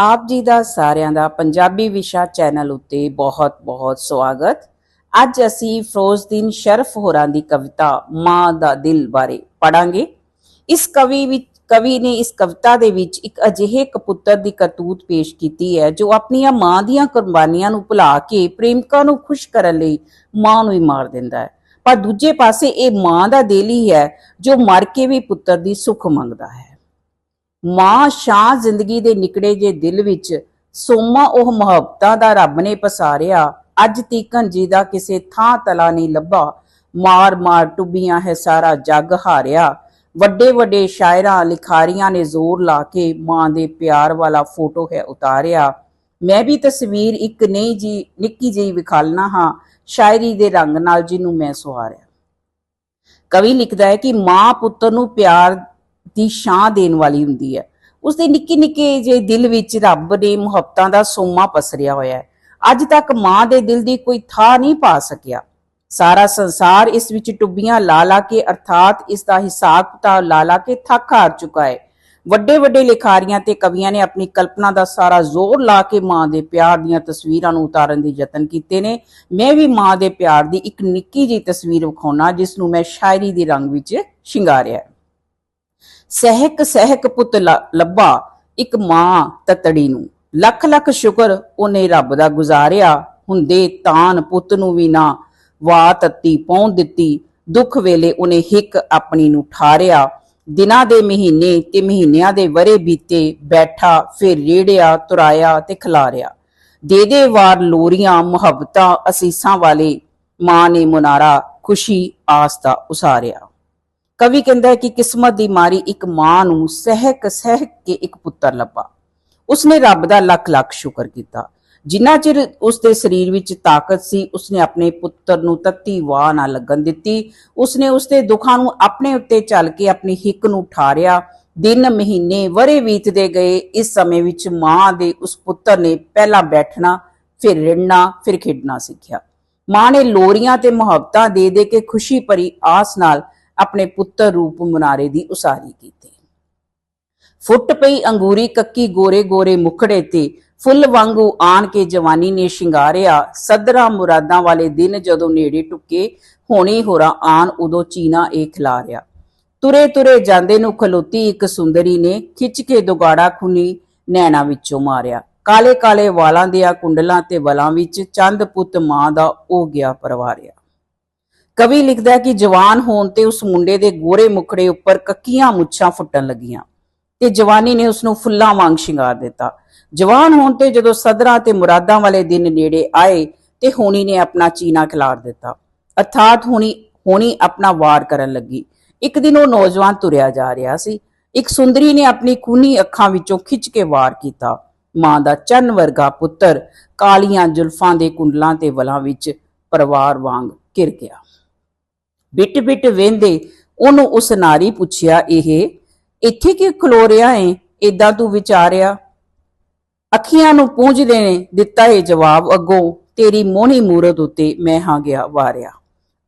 ਆਪ ਜੀ ਦਾ ਸਾਰਿਆਂ ਦਾ ਪੰਜਾਬੀ ਵਿਸ਼ਾ ਚੈਨਲ ਉੱਤੇ ਬਹੁਤ-ਬਹੁਤ ਸਵਾਗਤ। ਅੱਜ ਅਸੀਂ ਫਿਰੋਜ਼ਦੀਨ ਸ਼ਰਫ ਹੋਰਾਂ ਦੀ ਕਵਿਤਾ ਮਾਂ ਦਾ ਦਿਲ ਬਾਰੇ ਪੜਾਂਗੇ ਇਸ ਕਵੀ ਵਿੱਚ, ਕਵੀ ਨੇ ਇਸ ਕਵਿਤਾ ਦੇ ਵਿੱਚ ਇੱਕ ਅਜਿਹੇ ਕਪੁੱਤਰ ਦੀ ਕਰਤੂਤ ਪੇਸ਼ ਕੀਤੀ ਹੈ, ਜੋ ਆਪਣੀਆਂ ਮਾਂ ਦੀਆਂ ਕੁਰਬਾਨੀਆਂ ਨੂੰ ਭੁਲਾ ਕੇ ਪ੍ਰੇਮਿਕਾ ਨੂੰ ਖੁਸ਼ ਕਰਨ ਲਈ ਮਾਂ ਨੂੰ ਹੀ ਮਾਰ ਦਿੰਦਾ ਹੈ। ਪਰ ਦੂਜੇ ਪਾਸੇ ਇਹ ਮਾਂ ਦਾ ਦਿਲ ਹੀ ਹੈ, ਜੋ ਮਰ ਕੇ ਵੀ ਪੁੱਤਰ ਦੀ ਸੁੱਖ ਮੰਗਦਾ ਹੈ। ਮਾਂ ਸ਼ਾਹ ਜ਼ਿੰਦਗੀ ਦੇ ਨਿਕੜੇ ਜੇ ਦਿਲ ਵਿੱਚ ਸੋਮਾ ਉਹ ਮੁਹੱਬਤਾਂ ਦਾ ਰੱਬ ਨੇ ਪਸਾਰਿਆ। ਅੱਜ ਤੀਕਨ ਜੀ ਦਾ ਕਿਸੇ ਥਾਂ ਤਲਾ ਨਹੀਂ ਲੱਭਾ। ਮਾਰ ਮਾਰ ਟੁੱਬੀਆਂ ਹੈ ਸਾਰਾ ਜੱਗ ਹਾਰਿਆ। ਵੱਡੇ ਵੱਡੇ ਸ਼ਾਇਰਾਂ, ਲਿਖਾਰੀਆਂ ਨੇ ਜ਼ੋਰ ਲਾ ਕੇ ਮਾਂ ਦੇ ਪਿਆਰ ਵਾਲਾ ਫੋਟੋ ਹੈ ਉਤਾਰਿਆ। ਮੈਂ ਵੀ ਤਸਵੀਰ ਇੱਕ ਨਹੀਂ ਜੀ, ਨਿੱਕੀ ਜਿਹੀ ਵਿਖਾਲਣਾ ਹਾਂ। ਸ਼ਾਇਰੀ ਦੇ ਰੰਗ ਨਾਲ ਜਿਹਨੂੰ ਮੈਂ ਸੁਹਾਰਿਆ। ਕਵੀ ਲਿਖਦਾ ਹੈ ਕਿ ਮਾਂ ਪੁੱਤਰ ਨੂੰ ਪਿਆਰ ਦੀ ਛਾਂ ਦੇਣ ਵਾਲੀ ਹੁੰਦੀ ਹੈ। ਉਸ ਦੇ ਨਿੱਕੇ ਨਿੱਕੇ ਜੇ ਦਿਲ ਵਿੱਚ ਰੱਬ ਨੇ ਮੁਹੱਬਤਾਂ ਦਾ ਸੋਮਾ ਪਸਰਿਆ ਹੋਇਆ ਹੈ। ਅੱਜ ਤੱਕ ਮਾਂ ਦੇ ਦਿਲ ਦੀ ਕੋਈ ਥਾਂ ਨਹੀਂ ਪਾ ਸਕਿਆ। ਸਾਰਾ ਸੰਸਾਰ ਇਸ ਵਿੱਚ ਟੁੱਬੀਆਂ ਲਾ ਲਾ ਕੇ ਅਰਥਾਤ ਇਸ ਦਾ ਹਿਸਾਬ ਕਿਤਾਬ ਲਾ ਲਾ ਕੇ ਥੱਕ ਹਾਰ ਚੁੱਕਾ ਹੈ। ਵੱਡੇ ਵੱਡੇ ਲਿਖਾਰੀਆਂ ਤੇ ਕਵੀਆਂ ਨੇ ਆਪਣੀ ਕਲਪਨਾ ਦਾ ਸਾਰਾ ਜ਼ੋਰ ਲਾ ਕੇ ਮਾਂ ਦੇ ਪਿਆਰ ਦੀਆਂ ਤਸਵੀਰਾਂ ਨੂੰ ਉਤਾਰਨ ਦੇ ਯਤਨ ਕੀਤੇ ਨੇ। ਮੈਂ ਵੀ ਮਾਂ ਦੇ ਪਿਆਰ ਦੀ ਇੱਕ ਨਿੱਕੀ ਜਿਹੀ ਤਸਵੀਰ ਵਿਖਾਉਣਾ, ਜਿਸ ਨੂੰ ਮੈਂ ਸ਼ਾਇਰੀ ਦੇ ਰੰਗ ਵਿੱਚ ਸ਼ਿੰਗਾਰਿਆ ਸਹਿਕ ਸਹਿਕ ਪੁੱਤ ਲੱਭਾ ਇੱਕ ਮਾਂ ਤਤੜੀ ਨੂੰ। ਲੱਖ ਲੱਖ ਸ਼ੁਕਰ ਉਹਨੇ ਰੱਬ ਦਾ ਗੁਜ਼ਾਰਿਆ। ਹੁੰਦੇ ਤਾਨ ਪੁੱਤ ਨੂੰ ਵੀ ਨਾ ਵਾ ਤੱਤੀ ਪਹੁੰਚ ਦਿੱਤੀ। ਦੁੱਖ ਵੇਲੇ ਉਹਨੇ ਹਿੱਕ ਆਪਣੀ ਨੂੰ ਠਾਰਿਆ। ਦਿਨਾਂ ਦੇ ਮਹੀਨੇ ਤੇ ਮਹੀਨਿਆਂ ਦੇ ਵਰੇ ਬੀਤੇ ਬੈਠਾ, ਫਿਰ ਰੇੜਿਆ, ਤੁਰਾਇਆ ਤੇ ਖਿਲਾਰਿਆ। ਦੇ ਦੇ ਵਾਰ ਲੋਰੀਆਂ, ਮੁਹੱਬਤਾਂ, ਅਸੀਸਾਂ ਵਾਲੇ ਮਾਂ ਨੇ ਮੁਨਾਰਾ ਖੁਸ਼ੀ ਆਸ ਦਾ ਉਸਾਰਿਆ। ਕਵੀ ਕਹਿੰਦਾ ਹੈ ਕਿ ਕਿਸਮਤ ਦੀ ਮਾਰੀ ਇੱਕ ਮਾਂ ਨੂੰ ਸਹਿਕ ਸਹਿਕ ਕੇ ਇੱਕ ਪੁੱਤਰ ਲੱਭਾ। ਉਸਨੇ ਰੱਬ ਦਾ ਲੱਖ ਲੱਖ ਸ਼ੁਕਰ ਕੀਤਾ। ਜਿੰਨਾ ਚਿਰ ਉਸਦੇ ਸਰੀਰ ਵਿੱਚ ਤਾਕਤ ਸੀ, ਉਸਨੇ ਆਪਣੇ ਪੁੱਤਰ ਨੂੰ ਤੱਤੀ ਵਾਹ ਨਾ ਲੱਗਣ ਦਿੱਤੀ। ਉਸਨੇ ਉਸਦੇ ਦੁੱਖਾਂ ਨੂੰ ਆਪਣੇ ਉੱਤੇ ਚੱਲ ਕੇ ਆਪਣੀ ਹਿੱਕ ਨੂੰ ਠਾਰਿਆ। ਦਿਨ, ਮਹੀਨੇ ਵਰੇ ਬੀਤਦੇ ਗਏ। ਇਸ ਸਮੇਂ ਵਿੱਚ ਮਾਂ ਦੇ ਉਸ ਪੁੱਤਰ ਨੇ ਪਹਿਲਾਂ ਬੈਠਣਾ, ਫਿਰ ਰਿੜਨਾ ਫਿਰ ਖੇਡਣਾ ਸਿੱਖਿਆ। ਮਾਂ ਨੇ ਲੋਰੀਆਂ ਤੇ ਮੁਹੱਬਤਾਂ ਦੇ ਦੇ ਕੇ ਖੁਸ਼ੀ ਭਰੀ ਆਸ ਨਾਲ ਆਪਣੇ ਪੁੱਤਰ ਰੂਪ ਮੁਨਾਰੇ ਦੀ ਉਸਾਰੀ ਕੀਤੀ। ਫੁੱਟ ਪਈ ਅੰਗੂਰੀ ਕੱਕੀ ਗੋਰੇ ਗੋਰੇ ਮੁਖੜੇ ਤੇ ਫੁੱਲ ਵਾਂਗੂ ਆਣ ਕੇ ਜਵਾਨੀ ਨੇ ਸ਼ਿੰਗਾਰਿਆ। ਸਦਰਾ ਮੁਰਾਦਾਂ ਵਾਲੇ ਦਿਨ ਜਦੋਂ ਨੇੜੇ ਟੁੱਕੇ, ਹੋਣੀ ਹੋਰਾ ਆਣ ਉਦੋਂ ਚੀਨਾ ਇਹ ਖਿਲਾਰਿਆ। ਤੁਰੇ ਤੁਰੇ ਜਾਂਦੇ ਨੂੰ ਖਲੋਤੀ ਇੱਕ ਸੁੰਦਰੀ ਨੇ ਖਿੱਚ ਕੇ ਦੁਗਾੜਾ ਖੁਨੀ ਨੈਣਾ ਵਿੱਚੋਂ ਮਾਰਿਆ। ਕਾਲੇ ਕਾਲੇ ਵਾਲਾਂ ਦੀਆਂ ਕੁੰਡਲਾਂ ਤੇ ਵਲਾਂ ਵਿੱਚ ਚੰਦ ਪੁੱਤ ਮਾਂ ਦਾ ਉਹ ਗਿਆ ਪਰਵਾਰਿਆ। ਕਵੀ ਲਿਖਦਾ ਹੈ ਕਿ ਜਵਾਨ ਹੋਣ ਤੇ ਉਸ ਮੁੰਡੇ ਦੇ ਗੋਰੇ ਮੁਖੜੇ ਉੱਪਰ ਕੱਕੀਆਂ ਮੁੱਛਾਂ ਫੁੱਟਣ ਲੱਗੀਆਂ ਤੇ ਜਵਾਨੀ ਨੇ ਉਸ ਨੂੰ ਫੁੱਲਾਂ ਵਾਂਗ ਸ਼ਿੰਗਾਰ ਦਿੱਤਾ। ਜਵਾਨ ਹੋਣ ਤੇ ਜਦੋਂ ਸਦਰਾਂ ਤੇ ਮੁਰਾਦਾਂ ਵਾਲੇ ਦਿਨ ਨੇੜੇ ਆਏ ਤੇ ਹੋਣੀ ਨੇ ਆਪਣਾ ਚੀਨਾ ਖਿਲਾਰ ਦਿੱਤਾ। ਅਰਥਾਤ ਹੋਣੀ ਹੋਣੀ ਆਪਣਾ ਵਾਰ ਕਰਨ ਲੱਗੀ। ਇੱਕ ਦਿਨ ਉਹ ਨੌਜਵਾਨ ਤੁਰਿਆ ਜਾ ਰਿਹਾ ਸੀ। ਇੱਕ ਸੁੰਦਰੀ ਨੇ ਆਪਣੀ ਖੂਨੀ ਅੱਖਾਂ ਵਿੱਚੋਂ ਖਿੱਚ ਕੇ ਵਾਰ ਕੀਤਾ। ਮਾਂ ਦਾ ਚੰਨ ਵਰਗਾ ਪੁੱਤਰ ਕਾਲੀਆਂ ਜ਼ੁਲਫਾਂ ਦੇ ਕੁੰਡਲਾਂ ਤੇ ਵਲਾਂ ਵਿੱਚ ਪਰਿਵਾਰ ਵਾਂਗ ਘਿਰ ਗਿਆ। ਬਿਟ ਬਿਟ ਵੇਂਦੇ, ਉਹਨੂੰ ਉਸ ਨਾਰੀ ਪੁੱਛਿਆ, ਇਹ ਇੱਥੇ ਕਿ ਖਲੋ ਰਿਹਾ ਏ? ਏਦਾਂ ਤੂੰ ਵਿਚਾਰਿਆ। ਅੱਖੀਆਂ ਨੂੰ ਪੂੰਝਦੇ ਨੇ ਦਿੱਤਾ ਇਹ ਜਵਾਬ ਅੱਗੋਂ, ਤੇਰੀ ਮੋਹਣੀ ਮੂਰਤ ਉਤੇ ਮੈਂ ਹਾਂ ਗਿਆ ਵਾਰਿਆ।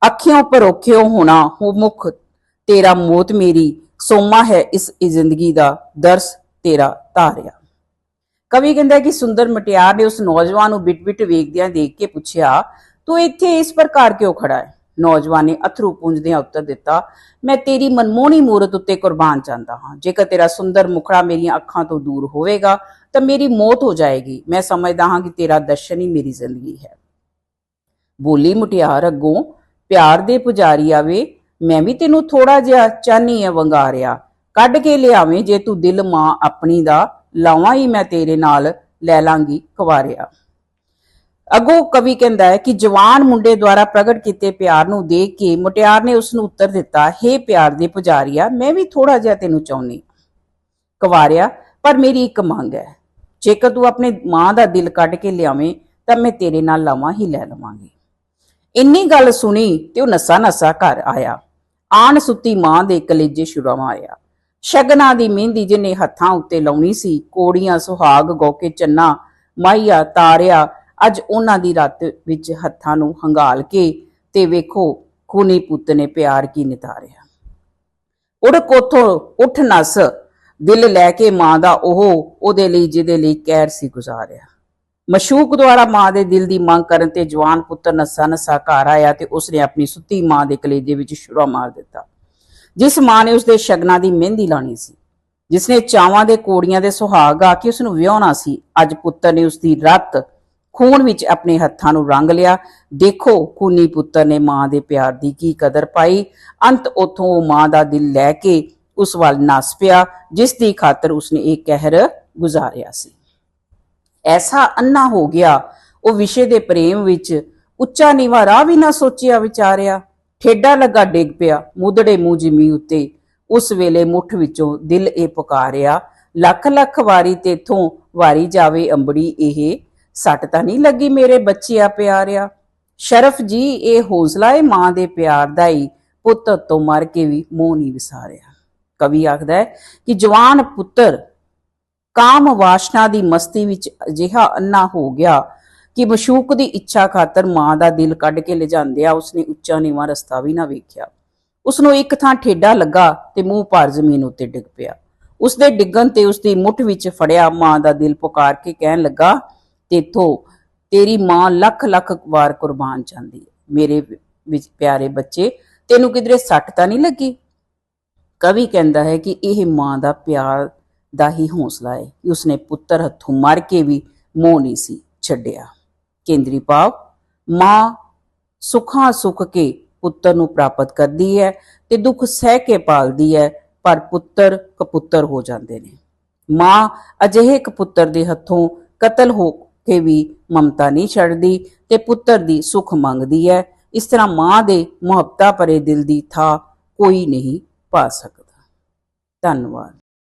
ਅੱਖੀਆਂ ਪਰੋਖਿਓ ਹੋਣਾ, ਹੋ ਮੁਖ, ਤੇਰਾ ਮੌਤ ਮੇਰੀ, ਸੋਮਾ ਹੈ ਇਸ ਜ਼ਿੰਦਗੀ ਦਾ ਦਰਸ ਤੇਰਾ ਧਾਰਿਆ। ਕਵੀ ਕਹਿੰਦਾ ਕਿ ਸੁੰਦਰ ਮਟਿਆਰ ਨੇ ਉਸ ਨੌਜਵਾਨ ਨੂੰ ਬਿਟ-ਬਿਟ ਵੇਖਦਿਆਂ ਦੇਖ ਕੇ ਪੁੱਛਿਆ, ਤੂੰ ਇੱਥੇ ਇਸ ਪ੍ਰਕਾਰ ਕਿਉਂ ਖੜਾ ਹੈ ਨੌਜਵਾਨ ਨੇ ਅਥਰੂ ਪੂੰਝਦਿਆਂ ਉੱਤਰ ਦਿੱਤਾ, ਮੈਂ ਤੇਰੀ ਮਨਮੋਹਣੀ ਮੂਰਤ ਉੱਤੇ ਕੁਰਬਾਨ ਚਾਹੁੰਦਾ ਹਾਂ। ਜੇਕਰ ਤੇਰਾ ਸੁੰਦਰ ਮੁਖੜਾ ਮੇਰੀਆਂ ਅੱਖਾਂ ਤੋਂ ਦੂਰ ਹੋਵੇਗਾ, ਤਾਂ ਮੇਰੀ ਮੌਤ ਹੋ ਜਾਏਗੀ। ਮੈਂ ਸਮਝਦਾ ਹਾਂ ਕਿ ਤੇਰਾ ਦਰਸ਼ਨ ਹੀ ਮੇਰੀ ਜ਼ਿੰਦਗੀ ਹੈ। ਬੋਲੀ ਮੁਟਿਆਰ, ਅੱਗੋਂ ਪਿਆਰ ਦੇ ਪੁਜਾਰੀ ਆਵੇ, ਮੈਂ ਵੀ ਤੈਨੂੰ ਥੋੜਾ ਜਿਹਾ ਚਾਹਨੀ ਹੈ ਵੰਗਾਰਿਆ। ਕੱਢ ਕੇ ਲਿਆਵੇਂ, ਜੇ ਤੂੰ ਦਿਲ ਮਾਂ ਆਪਣੀ ਦਾ, ਲਾਵਾਂ ਹੀ ਮੈਂ ਤੇਰੇ ਨਾਲ ਲੈ ਲਾਂਗੀ ਕੁਵਾਰਿਆ। ਅੱਗੋਂ ਕਵੀ ਕਹਿੰਦਾ ਹੈ ਕਿ ਜਵਾਨ ਮੁੰਡੇ ਦੁਆਰਾ ਪ੍ਰਗਟ ਕੀਤੇ ਪਿਆਰ ਨੂੰ ਦੇਖ ਕੇ ਮੁਟਿਆਰ ਨੇ ਉਸ ਨੂੰ ਉੱਤਰ ਦਿੱਤਾ, ਹੇ ਪਿਆਰ ਦੇ ਪੁਜਾਰੀਆ, ਮੈਂ ਵੀ ਥੋੜਾ ਜਿਹਾ ਤੈਨੂੰ ਚਾਹੁੰਨੀ ਕੁਵਾਰਿਆ, ਪਰ ਮੇਰੀ ਇੱਕ ਮੰਗ ਹੈ। ਜੇਕਰ ਤੂੰ ਆਪਣੇ ਮਾਂ ਦਾ ਦਿਲ ਕੱਢ ਕੇ ਲਿਆਵੇਂ, ਤਾਂ ਮੈਂ ਤੇਰੇ ਨਾਲ ਲਾਵਾਂ ਹੀ ਲੈ ਲਵਾਂਗੀ ਇੰਨੀ ਗੱਲ ਸੁਣੀ ਤੇ ਉਹ ਨਸਾ ਨਸਾ ਘਰ ਆਇਆ। ਆਣ ਸੁੱਤੀ ਮਾਂ ਦੇ ਕਲੇਜੇ ਛੁਰਾ ਆਇਆ। ਸ਼ਗਨਾਂ ਦੀ ਮਹਿੰਦੀ ਜਿਹਨੇ ਹੱਥਾਂ ਉੱਤੇ ਲਾਉਣੀ ਸੀ, ਕੋੜੀਆਂ ਸੁਹਾਗ ਗੋਕੇ ਚੰਨਾ ਮਾਈਆ ਤਾਰਿਆ ਅੱਜ ਉਹਨਾਂ ਦੀ ਰਾਤ ਵਿੱਚ ਹੱਥਾਂ ਨੂੰ ਹੰਗਾਲ ਕੇ ਤੇ ਵੇਖੋ ਖੂਨੀ ਪੁੱਤ ਨੇ ਪਿਆਰ ਕੀ ਨਿਤਾਰਿਆ। ਉੜ ਕੋਥੋਂ ਉੱਠ ਨਸ, ਦਿਲ ਲੈ ਕੇ ਮਾਂ ਦਾ ਉਹ ਉਹਦੇ ਲਈ ਜਿਹਦੇ ਲਈ ਕਹਿਰ ਸੀ ਗੁਜ਼ਾਰਿਆ। ਮਸ਼ੂਕ ਦੁਆਰਾ ਮਾਂ ਦੇ ਦਿਲ ਦੀ ਮੰਗ ਕਰਨ ਤੇ ਜਵਾਨ ਪੁੱਤਰ ਨੱਸਾ ਨੱਸਾ ਘਰ ਆਇਆ ਤੇ ਉਸਨੇ ਆਪਣੀ ਸੁੱਤੀ ਮਾਂ ਦੇ ਕਲੇਜੇ ਵਿੱਚ ਛੁਰਾ ਮਾਰ ਦਿੱਤਾ। ਜਿਸ ਮਾਂ ਨੇ ਉਸਦੇ ਸ਼ਗਨਾਂ ਦੀ ਮਹਿੰਦੀ ਲਾਣੀ ਸੀ, ਜਿਸਨੇ ਚਾਵਾਂ ਦੇ ਕੋੜੀਆਂ ਦੇ ਸੁਹਾਗ ਆ ਕੇ ਉਸ ਨੂੰ ਵਿਆਹਣਾ ਸੀ, ਅੱਜ ਪੁੱਤਰ ਨੇ ਉਸ ਦੀ ਰੱਤ ਖੂਨ ਵਿੱਚ ਆਪਣੇ ਹੱਥਾਂ ਨੂੰ ਰੰਗ ਲਿਆ। ਦੇਖੋ ਖੂਨੀ ਪੁੱਤਰ ਨੇ ਮਾਂ ਦੇ ਪਿਆਰ ਦੀ ਕੀ ਕਦਰ ਪਾਈ। ਅੰਤ ਉਥੋਂ ਉਹ ਮਾਂ ਦਾ ਦਿਲ ਲੈ ਕੇ ਉਸ ਵੱਲ ਨਸ ਪਿਆ, ਜਿਸ ਦੀ ਖਾਤਰ ਉਸਨੇ ਇਹ ਕਹਿਰ ਗੁਜ਼ਾਰਿਆ ਸੀ। ਐਸਾ ਅੰਨਾ ਹੋ ਗਿਆ, ਉਹ ਵਿਸ਼ੇ ਦੇ ਪ੍ਰੇਮ ਵਿੱਚ ਉੱਚਾ ਨੀਵਾ ਰਾਹ ਵੀ ਨਾ ਸੋਚਿਆ ਵਿਚਾਰਿਆ। ਠੇਡਾ ਲੱਗਾ ਡਿੱਗ ਪਿਆ, ਮੁੱਦੜੇ ਮੂੰਹ ਜਿਮੀ ਉੱਤੇ। ਉਸ ਵੇਲੇ ਮੁੱਠ ਵਿੱਚੋਂ ਦਿਲ ਇਹ ਪੁਕਾਰਿਆ ਲੱਖ ਲੱਖ ਵਾਰੀ ਤੇਥੋਂ ਵਾਰੀ ਜਾਵੇ ਅੰਬੜੀ ਇਹ ਸੱਟ ਤਾਂ ਨਹੀਂ ਲੱਗੀ ਮੇਰੇ ਬੱਚਿਆ ਪਿਆਰਿਆ। ਸ਼ਰਫ ਜੀ, ਇਹ ਹੌਸਲਾ ਏ ਮਾਂ ਦੇ ਪਿਆਰ ਦਾ ਹੀ, ਪੁੱਤ ਤੋਂ ਮਰ ਕੇ ਵੀ ਮੋਹ ਨਹੀਂ ਵਿਸਾਰਿਆ। ਕਵੀ ਆਖਦਾ ਹੈ ਕਿ ਜਵਾਨ ਪੁੱਤਰ ਕਾਮ ਵਾਸ਼ਨਾ ਦੀ ਮਸਤੀ ਵਿੱਚ ਅਜਿਹਾ ਅੰਨਾ ਹੋ ਗਿਆ ਕਿ ਮਸ਼ੂਕ ਦੀ ਇੱਛਾ ਖਾਤਰ ਮਾਂ ਦਾ ਦਿਲ ਕੱਢ ਕੇ ਲਿਜਾਂਦਿਆ, ਉਸਨੇ ਉੱਚਾ ਨੀਵਾਂ ਰਸਤਾ ਵੀ ਨਾ ਵੇਖਿਆ। ਉਸਨੂੰ ਇੱਕ ਥਾਂ ਠੇਡਾ ਲੱਗਾ ਤੇ ਮੂੰਹ ਭਰ ਜ਼ਮੀਨ ਉੱਤੇ ਡਿੱਗ ਪਿਆ। ਉਸਦੇ ਡਿੱਗਣ ਤੇ ਉਸਦੀ ਮੁੱਠ ਵਿੱਚ ਫੜਿਆ ਮਾਂ ਦਾ ਦਿਲ ਪੁਕਾਰ ਕੇ ਕਹਿਣ ਲੱਗਾ ਤੇਥੋਂ ਤੇਰੀ ਮਾਂ ਲੱਖ ਲੱਖ ਵਾਰ ਕੁਰਬਾਨ ਜਾਂਦੀ ਹੈ। ਮੇਰੇ ਵਿੱਚ ਪਿਆਰੇ ਬੱਚੇ, ਤੈਨੂੰ ਕਿਧਰੇ ਸੱਟ ਤਾਂ ਨਹੀਂ ਲੱਗੀ? ਕਵੀ ਕਹਿੰਦਾ ਹੈ ਕਿ ਇਹ ਮਾਂ ਦਾ ਪਿਆਰ ਦਾ ਹੀ ਹੌਸਲਾ ਹੈ। ਕਿ ਉਸਨੇ ਪੁੱਤਰ ਹੱਥੋਂ ਮਰ ਕੇ ਵੀ ਮੋਹ ਨਹੀਂ ਸੀ ਛੱਡਿਆ। ਕੇਂਦਰੀ ਭਾਵ, ਮਾਂ ਸੁੱਖਾਂ ਸੁੱਖ ਕੇ ਪੁੱਤਰ ਨੂੰ ਪ੍ਰਾਪਤ ਕਰਦੀ ਹੈ ਤੇ ਦੁੱਖ ਸਹਿ ਕੇ ਪਾਲਦੀ ਹੈ, ਪਰ ਪੁੱਤਰ ਕਪੁੱਤਰ ਹੋ ਜਾਂਦੇ ਨੇ। ਮਾਂ ਅਜਿਹੇ ਕਪੁੱਤਰ ਦੇ ਹੱਥੋਂ ਕਤਲ ਹੋ ਕੇ ਵੀ ਮਮਤਾ ਨਹੀਂ ਛੱਡਦੀ ਤੇ ਪੁੱਤਰ ਦੀ ਸੁੱਖ ਮੰਗਦੀ ਹੈ। ਇਸ ਤਰ੍ਹਾਂ ਮਾਂ ਦੇ ਮੁਹੱਬਤਾ ਭਰੇ ਦਿਲ ਦੀ ਥਾਂ ਕੋਈ ਨਹੀਂ ਪਾ ਸਕਦਾ। ਧੰਨਵਾਦ।